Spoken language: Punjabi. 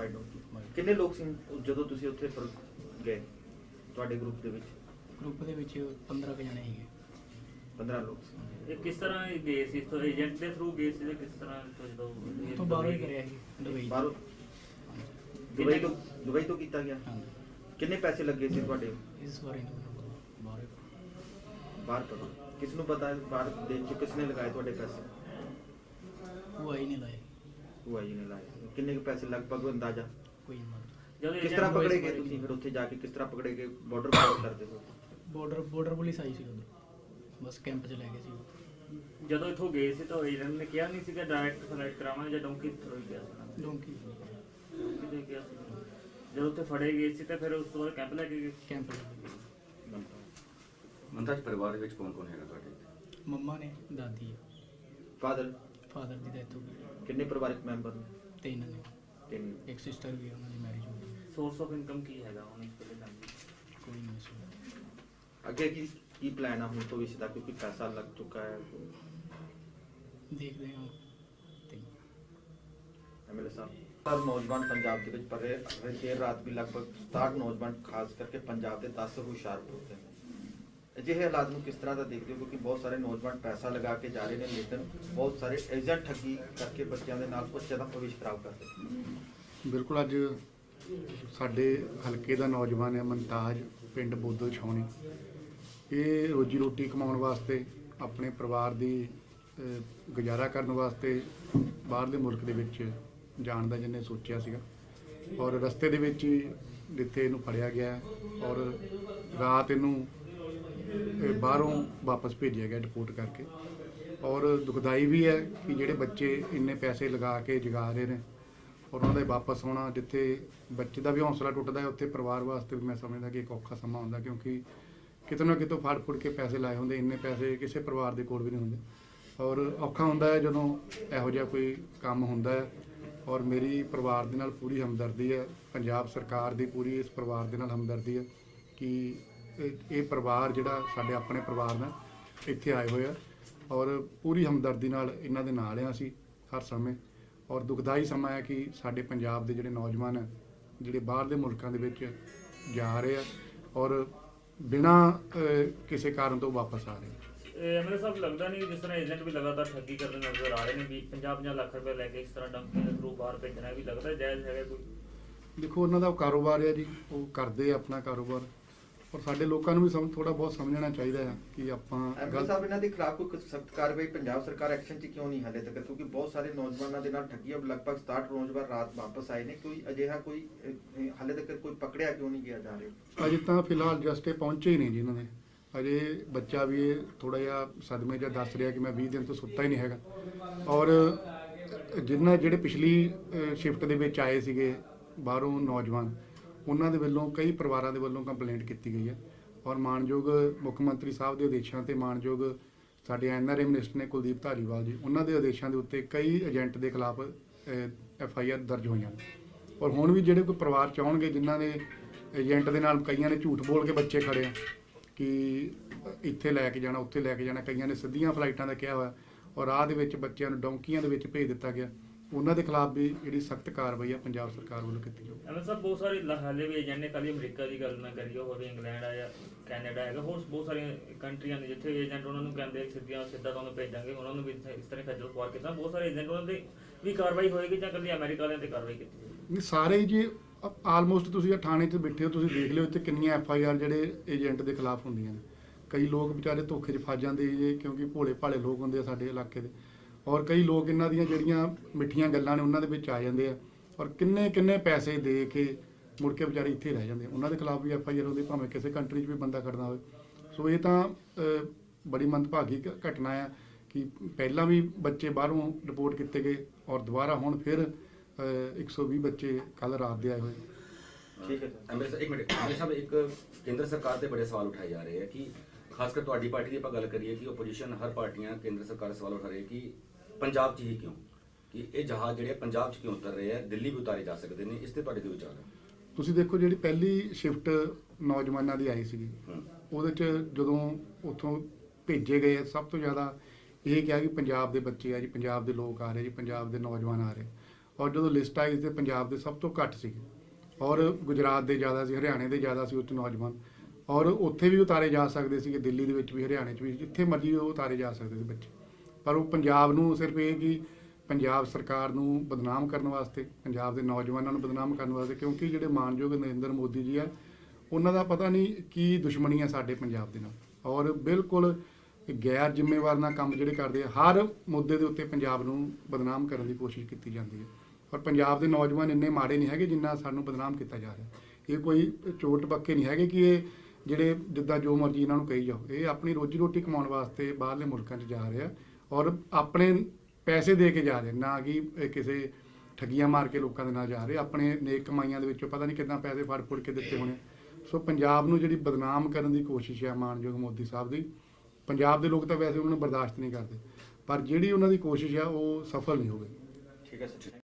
ਮੋਡੀਫਾਈਡ ਡੋਂਕੀ ਕਿੰਨੇ ਲੋਕ ਸੀ ਜਦੋਂ ਤੁਸੀਂ ਉੱਥੇ ਪਰ ਗਏ ਤੁਹਾਡੇ ਗਰੁੱਪ ਦੇ ਵਿੱਚ? ਗਰੁੱਪ ਦੇ ਵਿੱਚ 15 ਕੁ ਜਣੇ ਸੀਗੇ। 15 ਲੋਕ ਸੀ। ਇਹ ਕਿਸ ਤਰ੍ਹਾਂ ਇਹ ਗਏ ਸੀ? ਤੋਂ ਏਜੰਟ ਦੇ ਥਰੂ ਗਏ ਸੀ ਜਾਂ ਕਿਸ ਤਰ੍ਹਾਂ ਤੋਂ ਜਦੋਂ ਤੋਂ ਬਾਹਰੋਂ ਹੀ ਕਰਿਆ ਸੀ ਦੁਬਈ। ਬਾਹਰੋਂ? ਦੁਬਈ ਤੋਂ ਦੁਬਈ ਤੋਂ ਕੀਤਾ ਗਿਆ? ਕਿੰਨੇ ਪੈਸੇ ਲੱਗੇ ਸੀ ਤੁਹਾਡੇ? ਇਸ ਬਾਰੇ ਬਾਹਰੋਂ ਬਾਹਰ ਤੋਂ ਕਿਸ ਨੂੰ ਪਤਾ? ਹੈ ਬਾਹਰ ਦੇਸ਼ ਚ ਕਿਸ ਨੇ ਲਗਾਏ ਤੁਹਾਡੇ ਪੈਸੇ। ਉਹ ਆਈ ਨਹੀਂ ਲਾਏ। ਉਹ ਜੀ ਨੇ ਲਾਏ ਕਿੰਨੇ ਕੁ ਪੈਸੇ ਲਗਭਗ ਅੰਦਾਜ਼ਾ? ਕੋਈ ਨਾ ਜਦੋਂ ਕਿਸ ਤਰ੍ਹਾਂ ਪਕੜੇ ਗਏ ਤੁਸੀਂ ਨਹੀਂ। ਫਿਰ ਉੱਥੇ ਜਾ ਕੇ ਕਿਸ ਤਰ੍ਹਾਂ ਪਕੜੇ ਗਏ? ਬਾਰਡਰ ਕ੍ਰਾਸ ਕਰਦੇ ਹੋ ਬਾਰਡਰ ਬਾਰਡਰ ਪੁਲਿਸ ਆਈ ਸੀ ਉਧਰ ਬਸ ਕੈਂਪ 'ਚ ਲੈ ਗਏ ਸੀ ਜਦੋਂ ਇੱਥੋਂ ਗਏ ਸੀ ਤਾਂ ਏਜੰਟ ਨੇ ਕਿਹਾ ਨਹੀਂ ਸੀਗਾ ਡਾਇਰੈਕਟ ਫਲਾਈਟ ਕਰਾਵਾਂਗੇ ਜਾਂ ਡੋਂਕੀ ਥਰੂ ਹੀ ਗਿਆ ਸੀ। ਡੋਂਕੀ ਡੋਂਕੀ ਤੇ ਗਿਆ ਸੀ। ਜਦੋਂ ਉੱਥੇ ਫੜੇ ਗਏ ਸੀ ਤਾਂ ਫਿਰ ਉਸ ਤੋਂ ਬਾਅਦ ਕੈਂਪ ਲੈ ਕੇ ਗਏ। ਕੈਂਪ 'ਚ ਲੈ ਗਏ। ਮੰਤਾਜ ਪਰਿਵਾਰ ਦੇ ਵਿੱਚ ਕੌਣ ਕੌਣ ਹੈਗਾ ਤੁਹਾਡੇ ਮੰਮਾ ਨੇ ਦਾਦੀ ਆ। ਫਾਦਰ ਫਾਦਰ ਦੀ ਡੈਥ ਹੋ ਗਈ। ਕਿੰਨੇ ਪਰਿਵਾਰਕ ਮੈਂਬਰ ਨੇ? ਤਿੰਨ ਨੇ। ਤਿੰਨ। ਇੱਕ ਸਿਸਟਰ ਵੀ ਆ, ਉਹਨਾਂ ਦੀ ਮੈਰਿਜ ਹੋ ਗਈ। ਸੋਰਸ ਆਫ ਇਨਕਮ ਕੀ ਹੈਗਾ ਹੁਣ ਇਸ ਵੇਲੇ ਫੈਮਿਲੀ ਕੋਈ ਨਹੀਂ ਸੀ ਅੱਗੇ ਕੀ ਕੀ ਪਲਾਨ ਆ ਹੁਣ ਭਵਿੱਖ ਦਾ? ਕਿਉਂਕਿ ਪੈਸਾ ਲੱਗ ਚੁੱਕਾ ਹੈ। ਦੇਖਦੇ ਹਾਂ। ਤੇ ਐਮਐਲਏ ਸਾਹਿਬ ਹਰ ਨੌਜਵਾਨ ਪੰਜਾਬ ਦੇ ਵਿੱਚ ਪਰ ਰਹੇ ਦੇਰ ਰਾਤ ਵੀ ਲਗਭਗ 67 ਨੌਜਵਾਨ ਖਾਸ ਕਰਕੇ ਪੰਜਾਬ ਦੇ 10 ਹੁਸ਼ਿਆਰਪੁਰ ਦੇ ਨੇ। ਅਜਿਹੇ ਹਾਲਾਤ ਨੂੰ ਕਿਸ ਤਰ੍ਹਾਂ ਦਾ ਦੇਖਦੇ ਹੋ? ਕਿਉਂਕਿ ਬਹੁਤ ਸਾਰੇ ਨੌਜਵਾਨ ਪੈਸਾ ਲਗਾ ਕੇ ਜਾ ਰਹੇ ਨੇ ਲੇਕਿਨ ਬਹੁਤ ਸਾਰੇ ਏਜੰਟ ਠੱਗੀ ਕਰਕੇ ਬੱਚਿਆਂ ਦੇ ਨਾਲ ਬੱਚਿਆਂ ਦਾ ਭਵਿੱਖ ਖਰਾਬ ਕਰਦੇ ਬਿਲਕੁਲ, ਅੱਜ ਸਾਡੇ ਹਲਕੇ ਦਾ ਨੌਜਵਾਨ ਹੈ ਮਨਤਾਜ ਪਿੰਡ ਬੋਦਲ ਛਾਉਣੀ। ਇਹ ਰੋਜੀ ਰੋਟੀ ਕਮਾਉਣ ਵਾਸਤੇ, ਆਪਣੇ ਪਰਿਵਾਰ ਦੀ ਗੁਜ਼ਾਰਾ ਕਰਨ ਵਾਸਤੇ ਬਾਹਰਲੇ ਮੁਲਕ ਦੇ ਵਿੱਚ ਜਾਣ ਦਾ ਜਿੰਨੇ ਸੋਚਿਆ ਸੀਗਾ। ਔਰ ਰਸਤੇ ਦੇ ਵਿੱਚ ਜਿੱਥੇ ਇਹਨੂੰ ਫੜਿਆ ਗਿਆ, ਔਰ ਰਾਤ ਇਹਨੂੰ ਇਹ ਬਾਹਰੋਂ ਵਾਪਸ ਭੇਜਿਆ ਗਿਆ ਡਿਪੋਰਟ ਕਰਕੇ ਔਰ ਦੁਖਦਾਈ ਵੀ ਹੈ ਕਿ ਜਿਹੜੇ ਬੱਚੇ ਇੰਨੇ ਪੈਸੇ ਲਗਾ ਕੇ ਜਗਾ ਰਹੇ ਨੇ, ਔਰ ਉਹਨਾਂ ਦੇ ਵਾਪਸ ਆਉਣਾ ਜਿੱਥੇ ਬੱਚੇ ਦਾ ਵੀ ਹੌਸਲਾ ਟੁੱਟਦਾ ਹੈ, ਉੱਥੇ ਪਰਿਵਾਰ ਵਾਸਤੇ ਵੀ ਮੈਂ ਸਮਝਦਾ ਕਿ ਇੱਕ ਔਖਾ ਸਮਾਂ ਹੁੰਦਾ, ਕਿਉਂਕਿ ਕਿਤੇ ਨਾ ਕਿਤੋਂ ਫੜ ਫੁੜ ਕੇ ਪੈਸੇ ਲਾਏ ਹੁੰਦੇ, ਇੰਨੇ ਪੈਸੇ ਕਿਸੇ ਪਰਿਵਾਰ ਦੇ ਕੋਲ ਵੀ ਨਹੀਂ ਹੁੰਦੇ। ਔਰ ਔਖਾ ਹੁੰਦਾ ਹੈ ਜਦੋਂ ਇਹੋ ਜਿਹਾ ਕੋਈ ਕੰਮ ਹੁੰਦਾ ਹੈ। ਔਰ ਮੇਰੀ ਪਰਿਵਾਰ ਦੇ ਨਾਲ ਪੂਰੀ ਹਮਦਰਦੀ ਹੈ, ਪੰਜਾਬ ਸਰਕਾਰ ਦੀ ਪੂਰੀ ਇਸ ਪਰਿਵਾਰ ਦੇ ਨਾਲ ਹਮਦਰਦੀ ਹੈ ਕਿ ਇਹ- ਇਹ ਪਰਿਵਾਰ ਜਿਹੜਾ ਸਾਡੇ ਆਪਣੇ ਪਰਿਵਾਰ ਨਾਲ ਇੱਥੇ ਆਏ ਹੋਏ ਆ ਔਰ ਪੂਰੀ ਹਮਦਰਦੀ ਨਾਲ ਇਹਨਾਂ ਦੇ ਨਾਲ ਆ ਅਸੀਂ ਹਰ ਸਮੇਂ ਔਰ ਦੁਖਦਾਈ ਸਮਾਂ ਹੈ ਕਿ ਸਾਡੇ ਪੰਜਾਬ ਦੇ ਜਿਹੜੇ ਨੌਜਵਾਨ ਜਿਹੜੇ ਬਾਹਰਲੇ ਮੁਲਕਾਂ ਦੇ ਵਿੱਚ ਜਾ ਰਹੇ ਆ ਔਰ ਬਿਨਾਂ ਕਿਸੇ ਕਾਰਨ ਤੋਂ ਵਾਪਸ ਆ ਰਹੇ ਆ। ਐਮਐਲਏ ਸਾਹਿਬ ਲੱਗਦਾ ਨਹੀਂ ਜਿਸ ਤਰ੍ਹਾਂ ਏਜੰਟ ਵੀ ਲਗਾਤਾਰ ਠੱਗੀ ਕਰਦੇ ਨਜ਼ਰ ਆ ਰਹੇ ਨੇ ਵੀ 50-50 ਲੱਖ ਰੁਪਏ ਲੈ ਕੇ ਇਸ ਤਰ੍ਹਾਂ ਡੰਕੀ ਦੇ ਥਰੂ ਬਾਹਰ ਭੇਜਣਾ ਵੀ ਲੱਗਦਾ ਜਾਇਜ਼ ਹੈਗਾ ਕੋਈ? ਦੇਖੋ ਉਹਨਾਂ ਦਾ ਕਾਰੋਬਾਰ ਹੈ ਜੀ ਉਹ ਕਰਦੇ ਆ ਆਪਣਾ ਕਾਰੋਬਾਰ। ਔਰ ਸਾਡੇ ਲੋਕਾਂ ਨੂੰ ਵੀ ਸਮ ਥੋੜਾ ਬਹੁਤ ਸਮਝਣਾ ਚਾਹੀਦਾ ਹੈ ਕਿ ਆਪਾਂ ਗਲਤ ਸਾਹਿਬ ਇਹਨਾਂ ਦੇ ਖਿਲਾਫ ਕੋਈ ਸਖਤ ਕਾਰਵਾਈ ਪੰਜਾਬ ਸਰਕਾਰ ਐਕਸ਼ਨ 'ਚ ਕਿਉਂ ਨਹੀਂ ਹਾਲੇ ਤੱਕ? ਕਿਉਂਕਿ ਬਹੁਤ ਸਾਰੇ ਨੌਜਵਾਨਾਂ ਦੇ ਨਾਲ ਠੱਗੀ ਅਬ ਲਗਭਗ 67 ਨੌਜਵਾਨ ਰਾਤ ਵਾਪਸ ਆਏ ਨੇ। ਕੋਈ ਅਜਿਹਾ ਕੋਈ ਹਾਲੇ ਤੱਕ ਕੋਈ ਪਕੜਿਆ ਕਿਉਂ ਨਹੀਂ ਗਿਆ ਜਾ ਰਿਹਾ? ਅਜੇ ਤਾਂ ਫਿਲਹਾਲ ਜਸਟੇ ਪਹੁੰਚੇ ਹੀ ਨਹੀਂ ਜੀ ਇਹਨਾਂ ਦੇ। ਅਜੇ ਬੱਚਾ ਵੀ ਇਹ ਥੋੜਾ ਜਿਹਾ ਸਦਮੇ ਜਿਹਾ ਦੱਸ ਰਿਹਾ ਕਿ ਮੈਂ 20 ਦਿਨ ਤੋਂ ਸੁੱਤਾ ਹੀ ਨਹੀਂ ਹੈਗਾ। ਔਰ ਜਿਨ੍ਹਾਂ ਜਿਹੜੇ ਪਿਛਲੀ ਸ਼ਿਫਟ ਦੇ ਵਿੱਚ ਆਏ ਸੀਗੇ ਬਾਹਰੋਂ ਨੌਜਵਾਨ ਉਹਨਾਂ ਦੇ ਵੱਲੋਂ, ਕਈ ਪਰਿਵਾਰਾਂ ਦੇ ਵੱਲੋਂ ਕੰਪਲੇਂਟ ਕੀਤੀ ਗਈ ਹੈ। ਔਰ ਮਾਨਯੋਗ ਮੁੱਖ ਮੰਤਰੀ ਸਾਹਿਬ ਦੇ ਆਦੇਸ਼ਾਂ ਤੇ ਮਾਨਯੋਗ ਸਾਡੇ ਐਨਆਰਏ ਮਿਨਿਸਟਰ ਨੇ ਕੁਲਦੀਪ ਧਾਲੀਵਾਲ ਜੀ, ਉਹਨਾਂ ਦੇ ਆਦੇਸ਼ਾਂ ਦੇ ਉੱਤੇ ਕਈ ਏਜੰਟ ਦੇ ਖਿਲਾਫ ਐਫ ਆਈ ਆਰ ਦਰਜ ਹੋਈਆਂ ਔਰ ਹੁਣ ਵੀ ਜਿਹੜੇ ਕੋਈ ਪਰਿਵਾਰ ਚਾਹਣਗੇ, ਜਿਨ੍ਹਾਂ ਨੇ ਏਜੰਟ ਦੇ ਨਾਲ ਕਈਆਂ ਨੇ ਝੂਠ ਬੋਲ ਕੇ ਬੱਚੇ ਖੜੇ ਆ, ਕਿ ਇੱਥੇ ਲੈ ਕੇ ਜਾਣਾ, ਉੱਥੇ ਲੈ ਕੇ ਜਾਣਾ, ਕਈਆਂ ਨੇ ਸਿੱਧੀਆਂ ਫਲਾਈਟਾਂ ਦਾ ਕਿਹਾ ਹੋਇਆ। ਔਰ ਰਾਹ ਦੇ ਵਿੱਚ ਬੱਚਿਆਂ ਨੂੰ ਡੌਂਕੀਆਂ ਦੇ ਵਿੱਚ ਭੇਜ ਦਿੱਤਾ ਗਿਆ। ਉਹਨਾਂ ਦੇ ਖਿਲਾਫ ਵੀ ਜਿਹੜੀ ਸਖਤ ਕਾਰਵਾਈ ਆ ਪੰਜਾਬ ਸਰਕਾਰ ਵੱਲੋਂ ਕੀਤੀ ਜਾਊ। ਐਮਐਲ ਸਾਹਿਬ ਬਹੁਤ ਸਾਰੇ ਹਾਲੇ ਵੀ ਏਜੰਟ ਨੇ ਕੱਲ੍ਹ ਅਮਰੀਕਾ ਦੀ ਗੱਲ ਨਾ ਕਰੀਓ ਹੋਵੇ ਇੰਗਲੈਂਡ ਆ ਜਾਂ ਕੈਨੇਡਾ ਹੈਗਾ ਹੋਰ ਬਹੁਤ ਸਾਰੀਆਂ ਕੰਟਰੀਆਂ ਨੇ ਜਿੱਥੇ ਏਜੰਟ ਉਹਨਾਂ ਨੂੰ ਕਹਿੰਦੇ ਸਿੱਧੀਆਂ ਸਿੱਧਾ ਤੁਹਾਨੂੰ ਭੇਜਾਂਗੇ ਉਹਨਾਂ ਨੂੰ ਵੀ ਇਸ ਤਰ੍ਹਾਂ ਖੱਜਲ ਖੁਆਰ ਕੀਤਾ। ਬਹੁਤ ਸਾਰੇ ਏਜੰਟ ਉਹਨਾਂ ਦੇ ਵੀ ਕਾਰਵਾਈ ਹੋਏਗੀ ਜਾਂ ਕੱਲੀ ਅਮਰੀਕਾ ਵਾਲਿਆਂ ਤੇ ਕਾਰਵਾਈ ਕੀਤੀ ਜਾਏਗੀ। ਨਹੀਂ ਸਾਰੇ ਜੀ ਆਲਮੋਸਟ ਤੁਸੀਂ ਥਾਣੇ 'ਚ ਬੈਠੇ ਹੋ ਤੁਸੀਂ ਦੇਖ ਲਿਓ ਇੱਥੇ ਕਿੰਨੀਆਂ ਐਫ ਆਈ ਆਰ ਜਿਹੜੇ ਏਜੰਟ ਦੇ ਖਿਲਾਫ ਹੁੰਦੀਆਂ ਨੇ। ਕਈ ਲੋਕ ਵਿਚਾਰੇ ਧੋਖੇ 'ਚ ਫਸ ਜਾਂਦੇ ਜੀ ਕਿਉਂਕਿ ਭੋਲੇ ਭਾਲੇ ਲੋਕ ਹੁੰਦੇ ਆ ਸਾਡੇ ਇਲਾਕੇ ਦੇ। ਔਰ ਕਈ ਲੋਕ ਇਹਨਾਂ ਦੀਆਂ ਜਿਹੜੀਆਂ ਮਿੱਠੀਆਂ ਗੱਲਾਂ ਨੇ ਉਹਨਾਂ ਦੇ ਵਿੱਚ ਆ ਜਾਂਦੇ ਆ। ਔਰ ਕਿੰਨੇ ਕਿੰਨੇ ਪੈਸੇ ਦੇ ਕੇ ਮੁੜ ਕੇ ਵਿਚਾਰੇ ਇੱਥੇ ਰਹਿ ਜਾਂਦੇ ਉਹਨਾਂ ਦੇ ਖਿਲਾਫ ਵੀ ਐਫ ਆਈ ਆਰ ਹੁੰਦੀ ਭਾਵੇਂ ਕਿਸੇ ਕੰਟਰੀ 'ਚ ਵੀ ਬੰਦਾ ਖੜਨਾ ਹੋਵੇ। ਸੋ ਇਹ ਤਾਂ ਬੜੀ ਮੰਦਭਾਗੀ ਘਟਨਾ ਆ ਕਿ ਪਹਿਲਾਂ ਵੀ ਬੱਚੇ ਬਾਹਰੋਂ ਰਿਪੋਰਟ ਕੀਤੇ ਗਏ ਔਰ ਦੁਬਾਰਾ ਹੁਣ ਫਿਰ ਅਹ, 120 ਬੱਚੇ ਕੱਲ ਰਾਤ ਦੇ ਆਏ ਹੋਏ ਠੀਕ ਹੈ ਸਰ। ਇੱਕ ਮਿੰਟ। ਐਮਐਲਏ ਇੱਕ ਕੇਂਦਰ ਸਰਕਾਰ ਦੇ ਬੜੇ ਸਵਾਲ ਉਠਾਏ ਜਾ ਰਹੇ ਹੈ ਕਿ ਖਾਸ ਕਰ ਤੁਹਾਡੀ ਪਾਰਟੀ ਦੀ ਆਪਾਂ ਗੱਲ ਕਰੀਏ ਕਿ ਆਪੋਜੀਸ਼ਨ ਹਰ ਪਾਰਟੀਆਂ ਕੇਂਦਰ ਸਰਕਾਰ ਸਵਾਲ ਉਠਾ ਰਹੀ ਕਿ ਪੰਜਾਬ 'ਚ ਹੀ ਕਿਉਂ? ਕਿ ਇਹ ਜਹਾਜ਼ ਜਿਹੜੇ ਪੰਜਾਬ 'ਚ ਕਿਉਂ ਉਤਰ ਰਹੇ ਹੈ ਦਿੱਲੀ ਵੀ ਉਤਾਰੇ ਜਾ ਸਕਦੇ ਨੇ ਇਸ ਤੇ ਤੁਹਾਡੇ ਕੀ ਵਿਚਾਰ ਹੈ ਤੁਸੀਂ ਦੇਖੋ ਜਿਹੜੀ ਪਹਿਲੀ ਸ਼ਿਫਟ ਨੌਜਵਾਨਾਂ ਦੀ ਆਈ ਸੀਗੀ। ਉਹਦੇ ਚ ਜਦੋਂ ਉੱਥੋਂ ਭੇਜੇ ਗਏ ਸਭ ਤੋਂ ਜ਼ਿਆਦਾ ਇਹ ਕਿਹਾ ਕਿ ਪੰਜਾਬ ਦੇ ਬੱਚੇ ਆ ਜੀ ਪੰਜਾਬ ਦੇ ਲੋਕ ਆ ਰਹੇ ਜੀ ਪੰਜਾਬ ਦੇ ਨੌਜਵਾਨ ਆ ਰਹੇ ਔਰ ਜਦੋਂ ਲਿਸਟ ਆਈ ਤੇ ਪੰਜਾਬ ਦੇ ਸਭ ਤੋਂ ਘੱਟ ਸੀ ਔਰ ਗੁਜਰਾਤ ਦੇ ਜ਼ਿਆਦਾ ਸੀ ਹਰਿਆਣੇ ਦੇ ਜ਼ਿਆਦਾ ਸੀ ਉੱਥੇ ਨੌਜਵਾਨ। ਔਰ ਉੱਥੇ ਵੀ ਉਤਾਰੇ ਜਾ ਸਕਦੇ ਸੀ ਦਿੱਲੀ ਦੇ ਵਿੱਚ ਵੀ, ਹਰਿਆਣੇ 'ਚ ਵੀ, ਜਿੱਥੇ ਮਰਜ਼ੀ ਉਹ ਉਤਾਰੇ ਜਾ ਸਕਦੇ ਸੀ ਬੱਚੇ। ਪਰ ਉਹ ਪੰਜਾਬ ਨੂੰ ਸਿਰਫ ਇਹ ਕਿ ਪੰਜਾਬ ਸਰਕਾਰ ਨੂੰ ਬਦਨਾਮ ਕਰਨ ਵਾਸਤੇ, ਪੰਜਾਬ ਦੇ ਨੌਜਵਾਨਾਂ ਨੂੰ ਬਦਨਾਮ ਕਰਨ ਵਾਸਤੇ, ਕਿਉਂਕਿ ਜਿਹੜੇ ਮਾਨਯੋਗ ਨਰਿੰਦਰ ਮੋਦੀ ਜੀ ਆ, ਉਹਨਾਂ ਦਾ ਪਤਾ ਨਹੀਂ ਕੀ ਦੁਸ਼ਮਣੀ ਆ ਸਾਡੇ ਪੰਜਾਬ ਦੇ ਨਾਲ। ਔਰ ਬਿਲਕੁਲ ਗੈਰ ਜ਼ਿੰਮੇਵਾਰ ਨਾਲ ਕੰਮ ਜਿਹੜੇ ਕਰਦੇ ਆ, ਹਰ ਮੁੱਦੇ ਦੇ ਉੱਤੇ ਪੰਜਾਬ ਨੂੰ ਬਦਨਾਮ ਕਰਨ ਦੀ ਕੋਸ਼ਿਸ਼ ਕੀਤੀ ਜਾਂਦੀ ਹੈ। ਔਰ ਪੰਜਾਬ ਦੇ ਨੌਜਵਾਨ ਇੰਨੇ ਮਾੜੇ ਨਹੀਂ ਹੈਗੇ ਜਿੰਨਾ ਸਾਨੂੰ ਬਦਨਾਮ ਕੀਤਾ ਜਾ ਰਿਹਾ। ਇਹ ਕੋਈ ਚੋਟ ਪੱਕੇ ਨਹੀਂ ਹੈਗੇ ਕਿ ਇਹ ਜਿਹੜੇ ਜਿੱਦਾਂ ਜੋ ਮਰਜ਼ੀ ਇਹਨਾਂ ਨੂੰ ਕਹੀ ਜਾਓ, ਇਹ ਆਪਣੀ ਰੋਜੀ ਰੋਟੀ ਕਮਾਉਣ ਵਾਸਤੇ ਬਾਹਰਲੇ ਮੁਲਕਾਂ 'ਚ ਜਾ ਰਹੇ ਆ ਔਰ ਆਪਣੇ ਪੈਸੇ ਦੇ ਕੇ ਜਾ ਰਹੇ ਨਾ ਕਿ ਕਿਸੇ ਠੱਗੀਆਂ ਮਾਰ ਕੇ ਲੋਕਾਂ ਦੇ ਨਾਲ ਜਾ ਰਹੇ, ਆਪਣੇ ਨੇਕ ਕਮਾਈਆਂ ਦੇ ਵਿੱਚੋਂ ਪਤਾ ਨਹੀਂ ਕਿੰਨਾ ਪੈਸੇ ਫੜ ਫੁੜ ਕੇ ਦਿੱਤੇ ਹੋਣੇ। ਸੋ ਪੰਜਾਬ ਨੂੰ ਜਿਹੜੀ ਬਦਨਾਮ ਕਰਨ ਦੀ ਕੋਸ਼ਿਸ਼ ਹੈ ਮਾਨਯੋਗ ਮੋਦੀ ਸਾਹਿਬ ਦੀ, ਪੰਜਾਬ ਦੇ ਲੋਕ ਤਾਂ ਵੈਸੇ ਉਹਨਾਂ ਨੂੰ ਬਰਦਾਸ਼ਤ ਨਹੀਂ ਕਰਦੇ, ਪਰ ਜਿਹੜੀ ਉਹਨਾਂ ਦੀ ਕੋਸ਼ਿਸ਼ ਆ ਉਹ ਸਫਲ ਨਹੀਂ ਹੋਵੇ। ਠੀਕ ਹੈ ਸਰ।